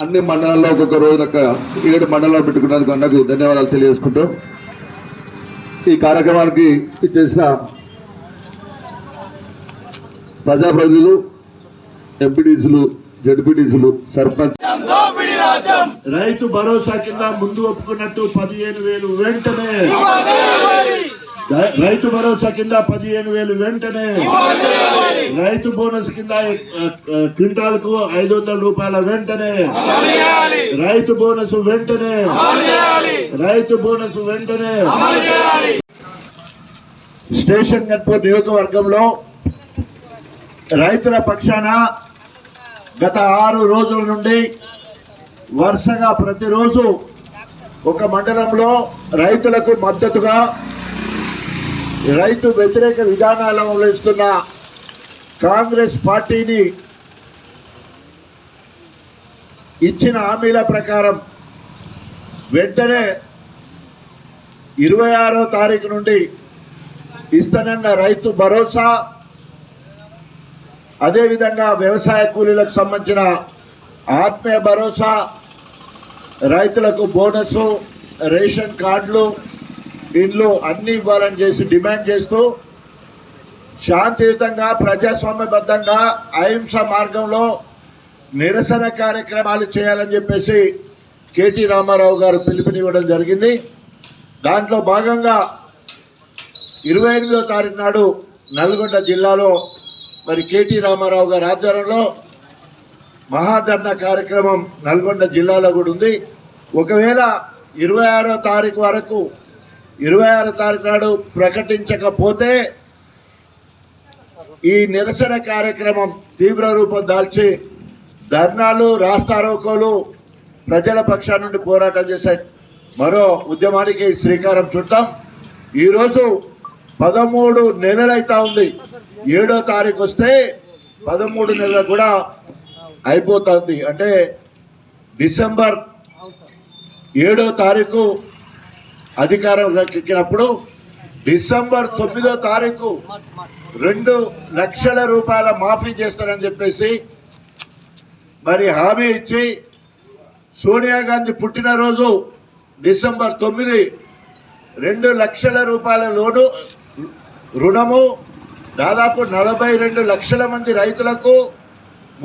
అన్ని మండలాల్లో ఒక్కొక్క రోజు ఒక ఏడు మండలాలు పెట్టుకున్నందుకు అన్నకు ధన్యవాదాలు తెలియజేసుకుంటూ ఈ కార్యక్రమానికి ఇచ్చేసిన ప్రజాప్రతినిధులు ఎంపీడీసీలు జడ్పీడీసీలు సర్పంచ్ రైతు భరోసా కింద ముందు ఒప్పుకున్నట్టు పదిహేను వేలు వెంటనే! రైతు భరోసా కింద పదిహేను వేలు వెంటనే. రైతు బోనస్ కింద క్వింటాల్కు ఐదు వందల రూపాయల వెంటనే. రైతు బోనస్ వెంటనే. రైతు బోనస్ వెంటనే. స్టేషన్ గన్పూర్ నియోజకవర్గంలో రైతుల పక్షాన గత ఆరు రోజుల నుండి వరుసగా ప్రతిరోజు ఒక మండలంలో రైతులకు మద్దతుగా రైతు వ్యతిరేక విధానాలు అవలంబిస్తున్న కాంగ్రెస్ పార్టీని ఇచ్చిన హామీల ప్రకారం వెంటనే ఇరవై ఆరో తారీఖు నుండి ఇస్తానన్న రైతు భరోసా అదేవిధంగా వ్యవసాయ కూలీలకు సంబంధించిన ఆత్మీయ భరోసా రైతులకు బోనసు రేషన్ కార్డులు దీనిలో అన్ని ఇవ్వాలని చేసి డిమాండ్ చేస్తూ శాంతియుతంగా ప్రజాస్వామ్యబద్ధంగా అహింస మార్గంలో నిరసన కార్యక్రమాలు చేయాలని చెప్పేసి కేటీ రామారావు గారు పిలుపునివ్వడం జరిగింది. దాంట్లో భాగంగా ఇరవై ఎనిమిదో తారీఖు నాడు నల్గొండ జిల్లాలో మరి కేటీ రామారావు గారి ఆధ్వర్యంలో మహాధర్ణ కార్యక్రమం నల్గొండ జిల్లాలో కూడా ఉంది. ఒకవేళ ఇరవై ఆరో తారీఖు వరకు ఇరవై ఆరో తారీఖు నాడు ప్రకటించకపోతే ఈ నిరసన కార్యక్రమం తీవ్ర రూపం దాల్చి ధర్నాలు రాస్తారోకోలు ప్రజల పక్షా నుండి పోరాటం చేసే మరో ఉద్యమానికి శ్రీకారం చుట్టాం. ఈరోజు పదమూడు నెలలైతా ఉంది. ఏడో తారీఖు వస్తే పదమూడు నెలలు కూడా అయిపోతుంది అంటే డిసెంబర్ ఏడో తారీఖు అధికారంలోకి ఎక్కినప్పుడు డిసెంబర్ తొమ్మిదో తారీఖు రెండు లక్షల రూపాయల మాఫీ చేస్తారని చెప్పేసి మరి హామీ ఇచ్చి సోనియా గాంధీ పుట్టినరోజు డిసెంబర్ తొమ్మిది రెండు లక్షల రూపాయల లోను రుణము దాదాపు నలభై రెండు లక్షల మంది రైతులకు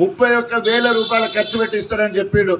ముప్పై ఒక్క వేల రూపాయలు ఖర్చు పెట్టి ఇస్తారని చెప్పిండు.